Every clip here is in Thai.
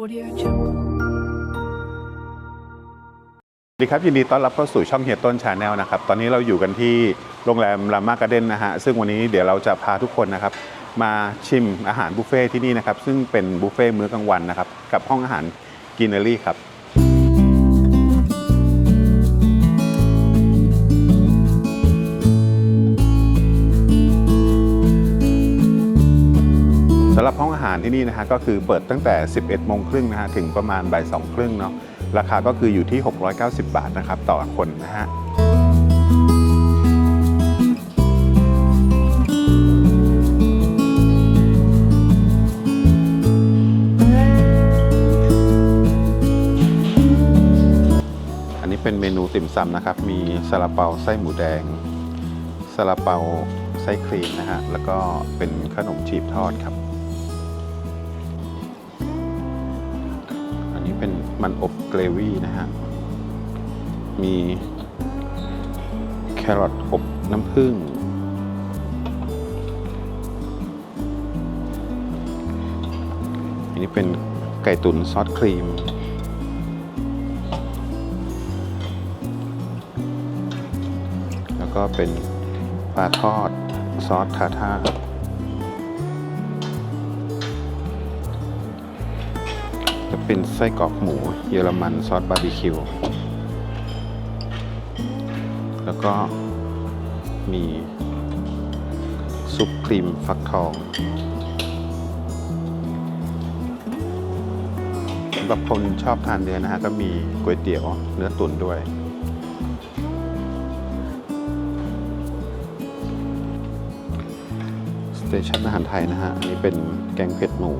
Audio Jungle. สวัสดีครับ ยินดีต้อนรับเข้าสู่ช่องเฮียต้นชาแนลนะครับ ตอนนี้เราอยู่กันที่โรงแรมรามาการ์เด้นนะฮะ ซึ่งวันนี้เดี๋ยวเราจะพาทุกคนนะครับ มาชิมอาหารบุฟเฟ่ที่นี่นะครับ ซึ่งเป็นบุฟเฟ่มื้อกลางวันนะครับ กับห้องอาหารกินเนอรี่ครับ ที่นี่นะฮะก็คือเปิดตั้งแต่ 11โมงครึ่งนะฮะถึงประมาณบ่ายสองครึ่งเนาะราคาก็คืออยู่ที่ 690 บาทนะครับต่อคนนะฮะอันนี้เป็นเมนูติ่มซำนะครับ มีซาลาเปาไส้หมูแดงซาลาเปาไส้ครีมนะฮะ แล้วก็เป็นขนมจีบทอดครับ มันอบเกรวี่นะฮะ มีแครอทอบน้ำผึ้งอันนี้เป็นไก่ตุ๋นซอสครีม แล้วก็เป็นปลาทอดซอสทาท่า เป็นไส้กรอกหมู เยอรมันซอสบาร์บีคิว แล้วก็มีซุปครีมฟักทองสำหรับคนชอบทานเนื้อนะฮะ ก็มีก๋วยเตี๋ยวเนื้อตุ๋นด้วย สเตชันอาหารไทยนะฮะ อันนี้เป็นแกงเผ็ดหมู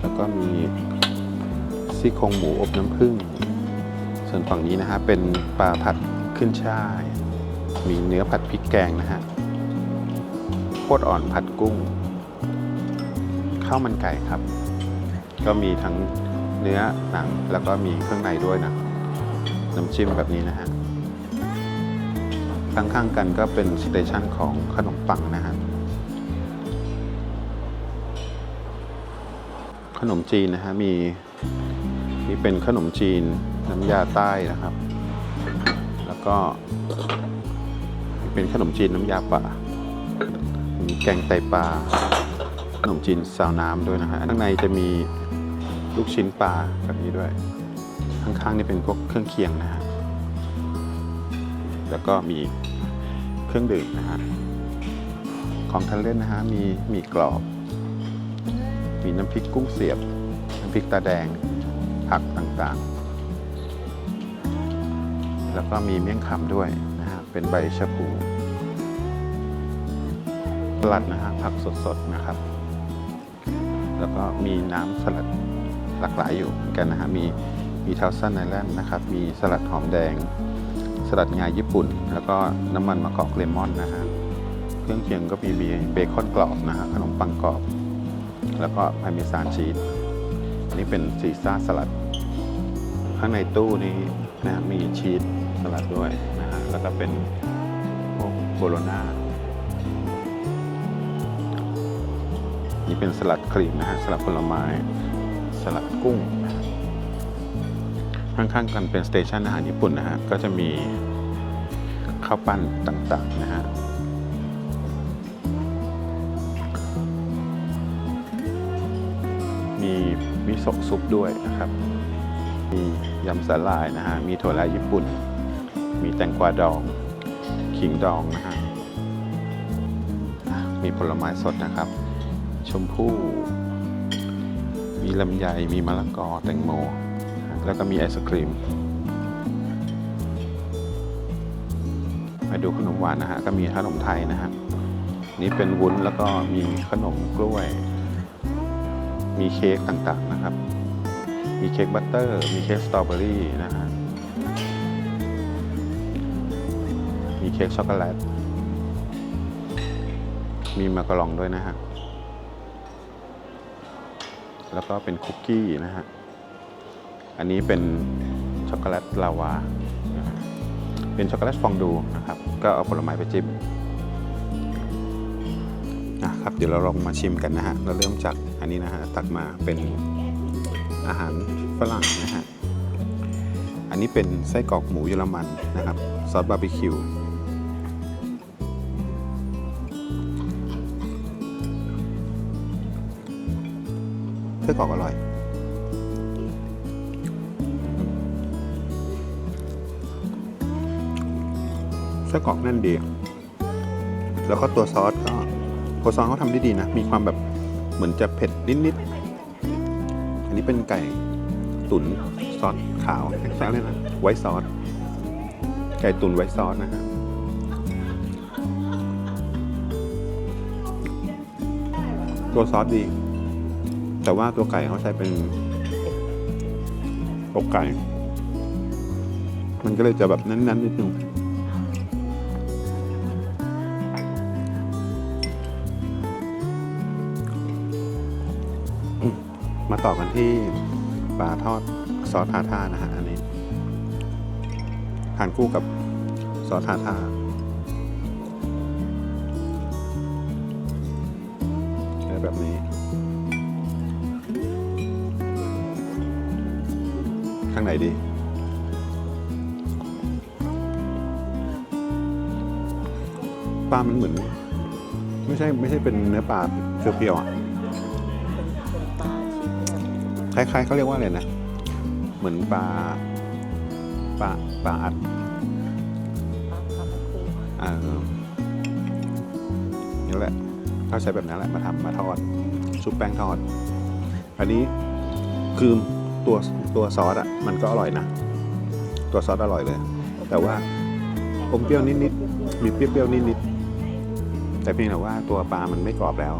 แล้วก็มี ซี่โครงหมูอบน้ำผึ้ง ส่วนฝั่งนี้นะฮะเป็นปลาผัดขึ้นช่าย มีเนื้อผัดพริกแกงนะฮะโคตรอ่อนผัดกุ้ง ข้าวมันไก่ครับ ก็มีทั้งเนื้อหนังแล้วก็มีเครื่องในด้วยนะ น้ำจิ้มแบบนี้นะฮะข้างๆกันก็เป็นสเตชันของขนมปังนะฮะขนมจีนนะฮะมี นี่เป็นขนมจีนน้ำยาใต้นะครับ แล้วก็นี่เป็นขนมจีนน้ำยาป่า มีแกงไตปลา ขนมจีนซาวน้ำด้วยนะฮะ ข้างในจะมีลูกชิ้นปลาแบบนี้ด้วย ข้างๆนี่เป็นพวกเครื่องเคียงนะฮะ แล้วก็มีเครื่องดื่มนะฮะ ของทานเล่นนะฮะ มีหมีกรอบ มีน้ำพริกกุ้งเสียบ น้ำพริกตาแดง ผักต่างๆ แล้วก็มีเมี่ยงคำด้วยนะฮะเป็นใบชะพูสลัดนะฮะผักสดๆนะครับ แล้วก็มีน้ำสลัดหลากหลายอยู่เหมือนกันนะฮะมีมีเทาซันไนแลนด์นะครับ มีสลัดหอมแดง สลัดงาญี่ปุ่น แล้วก็น้ำมันมะกอกเลมอนนะฮะเครื่องเคียงก็มีเบคอนกรอบนะฮะขนมปังกรอบ แล้วก็พาเมซานชีส นี้เป็นซีซ่าสลัด ข้างในตู้นี้นะมีชีสสลัดด้วยนะฮะแล้วก็เป็นพวกโบโลนานี่เป็นสลัดครีมนะฮะสลัดผลไม้ สลัดกุ้ง ข้างๆกันเป็นสเตชันอาหารญี่ปุ่นนะฮะก็จะมีข้าวปั้นต่างๆนะฮะ มีมิโซะซุปด้วยนะครับ มียำสาลายนะฮะ มีถั่วแระญี่ปุ่น มีแตงกวาดอง ขิงดองนะฮะอะมีผลไม้สดนะครับ ชมพู่ มีลำไย มีมะละกอ แตงโม แล้วก็มีไอศครีม มาดูขนมหวานนะฮะ ก็มีขนมไทยนะฮะ นี่เป็นวุ้นแล้วก็มีขนมกล้วย มีเค้กต่างๆนะครับ มีเค้กบัตเตอร์ มีเค้กสตรอเบอรี่นะฮะ มีเค้กช็อกโกแลต มีมาการองด้วยนะฮะ แล้วก็เป็นคุกกี้นะฮะ อันนี้เป็นช็อกโกแลตลาวา เป็นช็อกโกแลตฟองดูนะครับ ก็เอาผลไม้ไปจิ้มนะครับเดี๋ยวเราลองมาชิมกันนะฮะ เราเริ่มจาก นนี้นะฮะตักมาเป็นอาหารฝรั่งนะฮะ อันนี้เป็นไส้กรอกหมูเยอรมันนะครับซอสบาร์บีคิวไส้กรอกอร่อยไส้กรอกแน่นดี แล้วก็ตัวซอสก็ตัวซอสเขาทำได้ดีนะ มีความแบบ เหมือนจะเผ็ดนิดๆ อันนี้เป็นไก่ตุ๋นซอสขาวแซ่บเลยนะไวท์ซอส ไก่ตุ๋นไวท์ซอสนะฮะตัวซอสดี แต่ว่าตัวไก่เขาใช้เป็นอกไก่ มันก็เลยจะแบบนั้นๆนิดนึง ต่อกันที่ปลาทอดซอสทาท่านะฮะอันนี้ทานคู่กับซอสทาท่าแบบนี้ ข้างไหนดีปลามันเหมือน ไม่ใช่ไม่ใช่เป็นเนื้อปลาเปรี้ยวๆอะ คล้ายๆเขาเรียกว่าอะไรนะ เหมือนปลาปลาปลาอัดอ่านี่แหละเขาใช้แบบนั้นแหละมาทำมาทอดชุบแป้งทอด อันนี้คือตัวตัวซอสอะมันก็อร่อยนะ ตัวซอสอร่อยเลย แต่ว่าอมเปรี้ยวนิดๆมีเปรี้ยวๆนิดๆแต่เพียงแต่ว่าตัวปลามันไม่กรอบแล้ว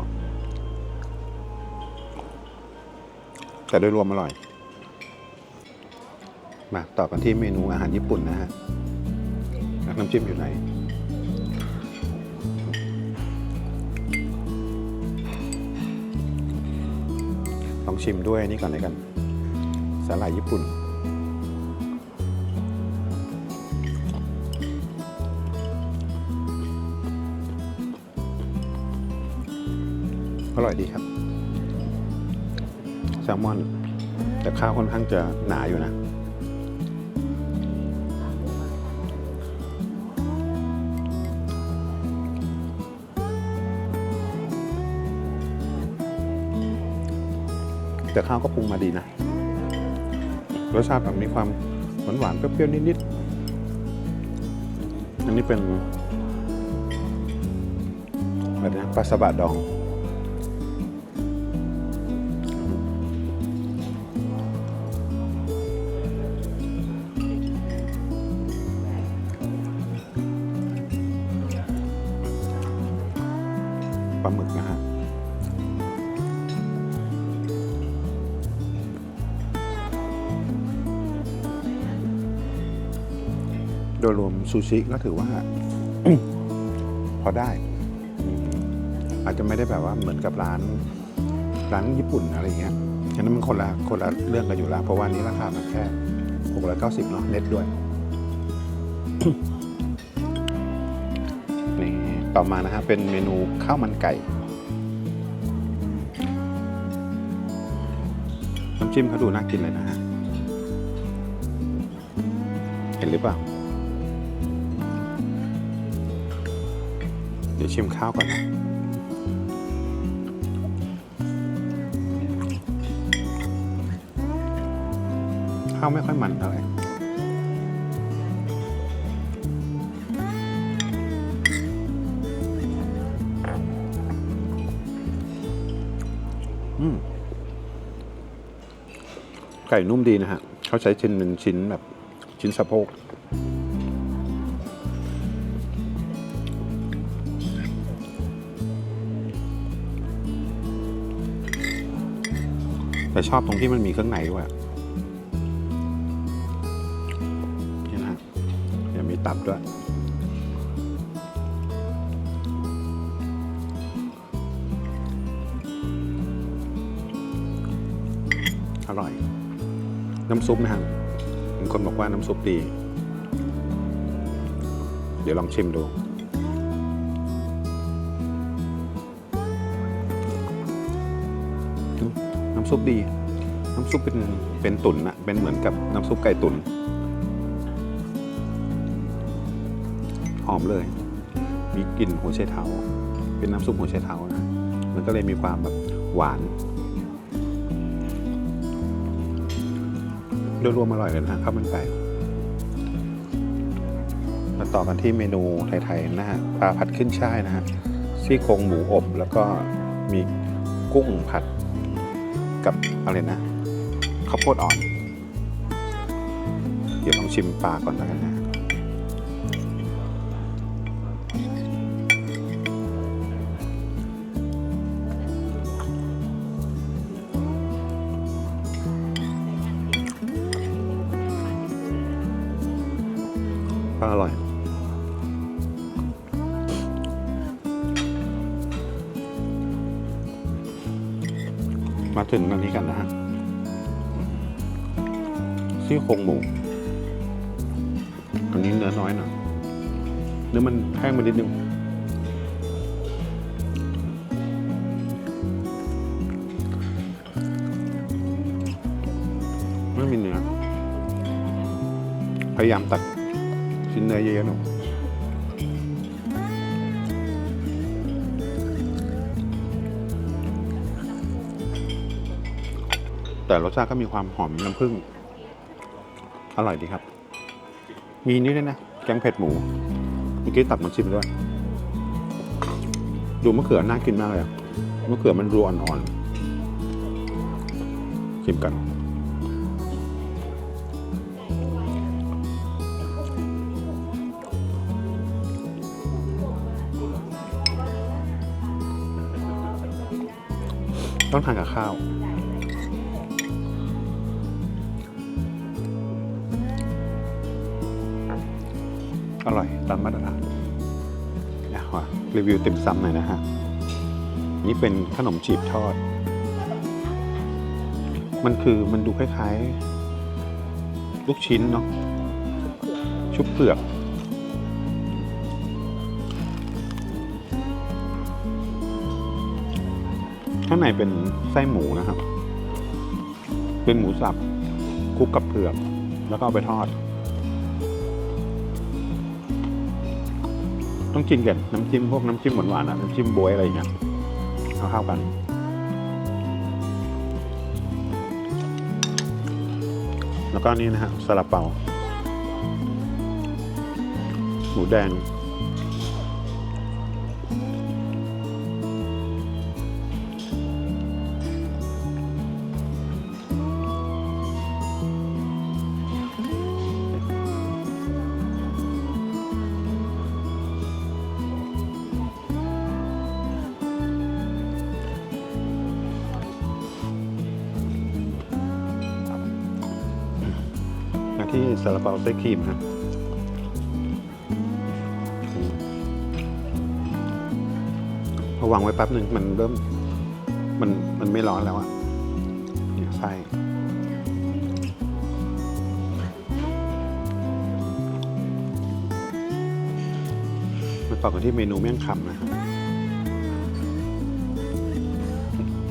แต่โดยรวมอร่อย มาต่อกันที่เมนูอาหารญี่ปุ่นนะฮะน้ำจิ้มอยู่ไหนลองชิมด้วยนี่ก่อนเลยกัน สาหร่ายญี่ปุ่น อร่อยดีครับ แซลมอน แต่ข้าวค่อนข้างจะหนาอยู่นะ แต่ข้าวก็ปรุงมาดีนะ รสชาติแบบมีความหวานหวานๆเปรี้ยวนิดๆ อันนี้เป็นอะไรนะปลาสบะดอง ดยรวมซูชิก็ถือว่า พอได้ อาจจะไม่ได้แบบว่าเหมือนกับร้านร้านญี่ปุ่นอะไรเงี้ยฉะนั้นมันคนละคนละเรื่องกันอยู่แล้ว เพราะว่านี้ราคามันแค่หกร้อยเก้าสิบเนาะเน็ตด้วยนี่ต่อมานะฮะเป็นเมนูข้าวมันไก่น้ำจิ้มเขาดูน่ากินเลยนะฮะเห็นหรือเปล่า เดี๋ยวชิมข้าวก่อนนะข้าวไม่ค่อยมันเท่าไหร่ไก่นุ่มดีนะฮะ เขาใช้ชิ้นเป็นชิ้นแบบชิ้นสะโพก แต่ชอบตรงที่มันมีเครื่องในด้วยอะนี่นะฮะเดี๋ยวมีตับด้วย อร่อย น้ำซุปนะฮะมีคนบอกว่าน้ำซุปดี เดี๋ยวลองชิมดู ซุปดี น้ำซุปเป็นเป็นตุ๋นอะเป็นเหมือนกับน้ำซุปไก่ตุ๋นหอมเลย มีกลิ่นหัวไชเท้า เป็นน้ำซุปหัวไชเท้านะ มันก็เลยมีความแบบหวาน โดยรวมอร่อยเลยนะฮะข้าวมันไก่มาต่อกันที่เมนูไทยๆนะฮะ ปลาผัดขึ้นช่ายนะฮะ ซี่โครงหมูอบ แล้วก็มีกุ้งผัด กับอะไรนะข้าวโพดอ่อน เดี๋ยวลองชิมปลาก่อนแล้วกันนะปลาอร่อย ถึงอันนี้กันนะฮะซี่โครงหมูอันนี้เนื้อน้อยหน่อยเนื้อมันแห้งมานิดนึงไม่มีเนื้อพยายามตัดชิ้นเนื้อเยอะๆหน่อย แต่รสชาติก็มีความหอมน้ำผึ้งอร่อยดีครับ มีนี่ด้วยนะ แกงเผ็ดหมูเมื่อกี้ตักมาชิมด้วย ดูมะเขือน่ากินมากเลยมะเขือมันรูอ่อนๆชิมกันต้องทานกับข้าว ตามมาตรฐานนะว่ารีวิวติ่มซำหน่อยนะฮะ นี่เป็นขนมจีบทอด มันคือมันดูคล้าย ๆ ลูกชิ้นเนาะชุบเผือก ข้างในเป็นไส้หมูนะครับ เป็นหมูสับคลุกกับเผือก แล้วก็เอาไปทอด ต้องกินกับน้ำจิ้มพวกน้ำจิ้มหวานๆนะน้ำจิ้มบวยอะไรอย่างเงี้ยเอาเข้ากันแล้วก็นี่นะฮะซาลาเปาหมูแดง ซาลาเปาไส้ครีมครับอืมพอวางไว้แป๊บหนึ่งมันเริ่มมันมันไม่ร้อนแล้วอะเนี่ยไส้มาต่อกันที่เมนูเมี่ยงคำนะครับ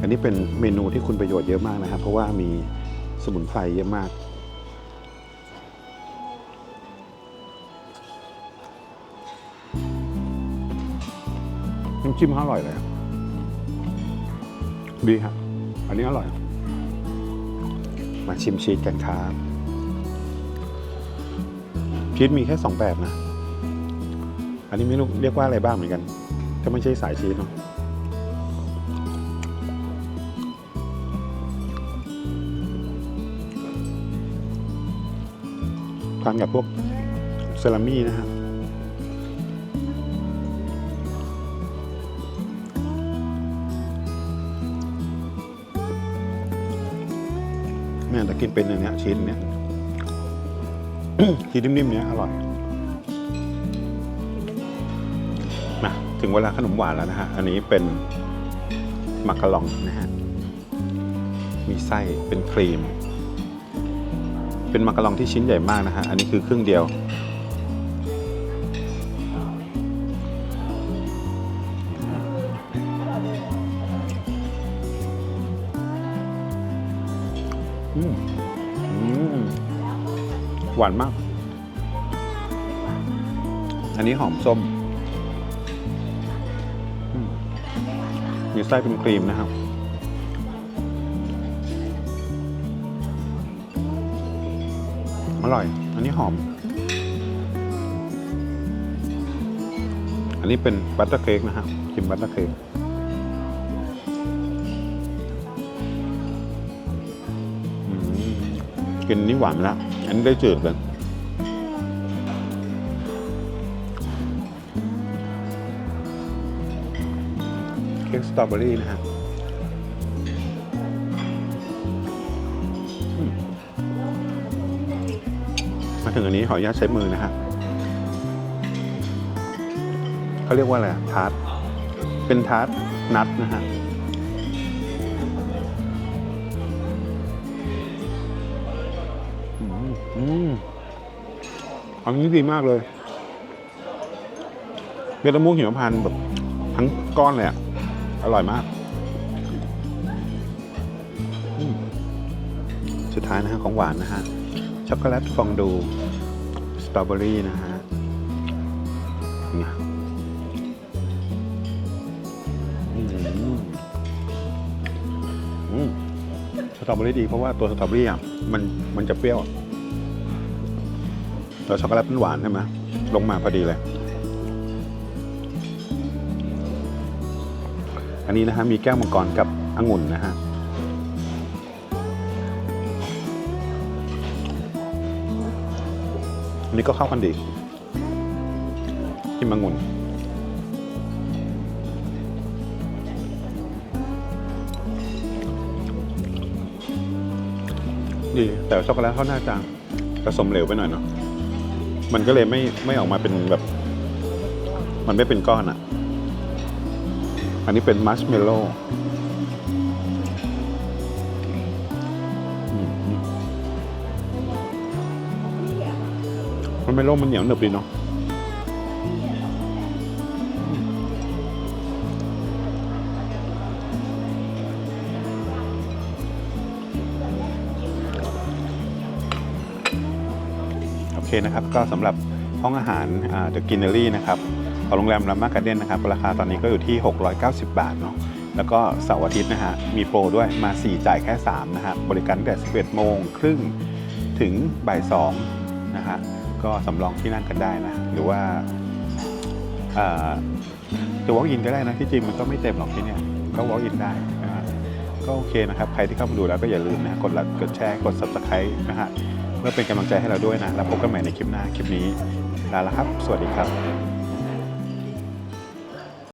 อันนี้เป็นเมนูที่คุณประโยชน์เยอะมากนะครับ เพราะว่ามีสมุนไพรเยอะมากำจิ้มเขาอร่อยเลยดีครับ อันนี้อร่อย มาชิมชีสกันครับ ชีสมีแค่สองแบบนะ อันนี้ไม่รู้เรียกว่าอะไรบ้างเหมือนกัน ก็ไม่ใช่สายชีสเนาะทานกับพวกเซรามี่นะฮะแกินเป็นอันเนี้ยชิ้นเนี้ยชิ้นนิ่มๆเนี้ยอร่อยมาถึงเวลาขนมหวานแล้วนะฮะ อันนี้เป็นมักกะลองนะฮะ มีไส้เป็นครีม เป็นมักกะลองที่ชิ้นใหญ่มากนะฮะ อันนี้คือครึ่งเดียว หวานมาก อันนี้หอมส้ม มีไส้เป็นครีมนะครับ อร่อย อันนี้หอม อันนี้เป็นบัตเตอร์เค้กนะครับชิมบัตเตอร์เค้กกินนี่หวานแล้ว อันนี้ได้จืดเลยเค้กสตรอเบอรี่นะฮะอืมมาถึงอันนี้ขออนุญาตใช้มือนะฮะเขาเรียกว่าอะไรอะทาร์ตเป็นทาร์ตนัทนะฮะ มอันนี้ดีมากเลยเม็ดมะม่วงหิมพานต์แบบทั้งก้อนเลยอะอร่อยมากสุดท้ายนะฮะของหวานนะฮะช็อกโกแลตฟองดูสตรอเบอรี่นะฮะนี่สตรอเบอรี่ดีเพราะว่าตัวสตรอเบอรี่อะมันมันจะเปรี้ยว แล้วช็อกโกแลตเป็นหวานใช่ไหมลงมาพอดีเลย อันนี้นะฮะมีแก้วมังกรกับองุ่นนะฮะอันนี้ก็เข้ากันดีกินองุ่นดีแต่ช็อกโกแลตเขาน่าจะผสมเหลวไปหน่อยเนาะ มันก็เลยไม่ไม่ออกมาเป็นแบบ มันไม่เป็นก้อนอะ่ะ อันนี้เป็นมัชเมลโล่มัชเมลโล่มันเหนียวหนึบดีเนาะ นะครับก็สำหรับห้องอาหารเดอะกินเนอรี่นะครับของโรงแรมลามาการ์เด้นนะครับราคาตอนนี้ก็อยู่ที่ 690 บาทเนาะแล้วก็เสาร์อาทิตย์นะฮะมีโปรด้วยมา 4 จ่ายแค่ 3 นะฮะบริการตั้งแต่ 11 โมงครึ่งถึงบ่าย2นะฮะก็สำรองที่นั่งกันได้นะ หรือว่าเอ่อจะ walk in ก็ได้นะที่จริงมันก็ไม่เต็มหรอกที่เนี่ยก็ walk in ได้นะฮะก็โอเคนะครับ ใครที่เข้ามาดูแล้วก็อย่าลืมนะฮะกดไลค์กดแชร์กด subscribe นะฮะ เพื่อเป็นกำลังใจให้เราด้วยนะ แล้วพบกันใหม่ในคลิปหน้า คลิปนี้ลาละครับ สวัสดีครับ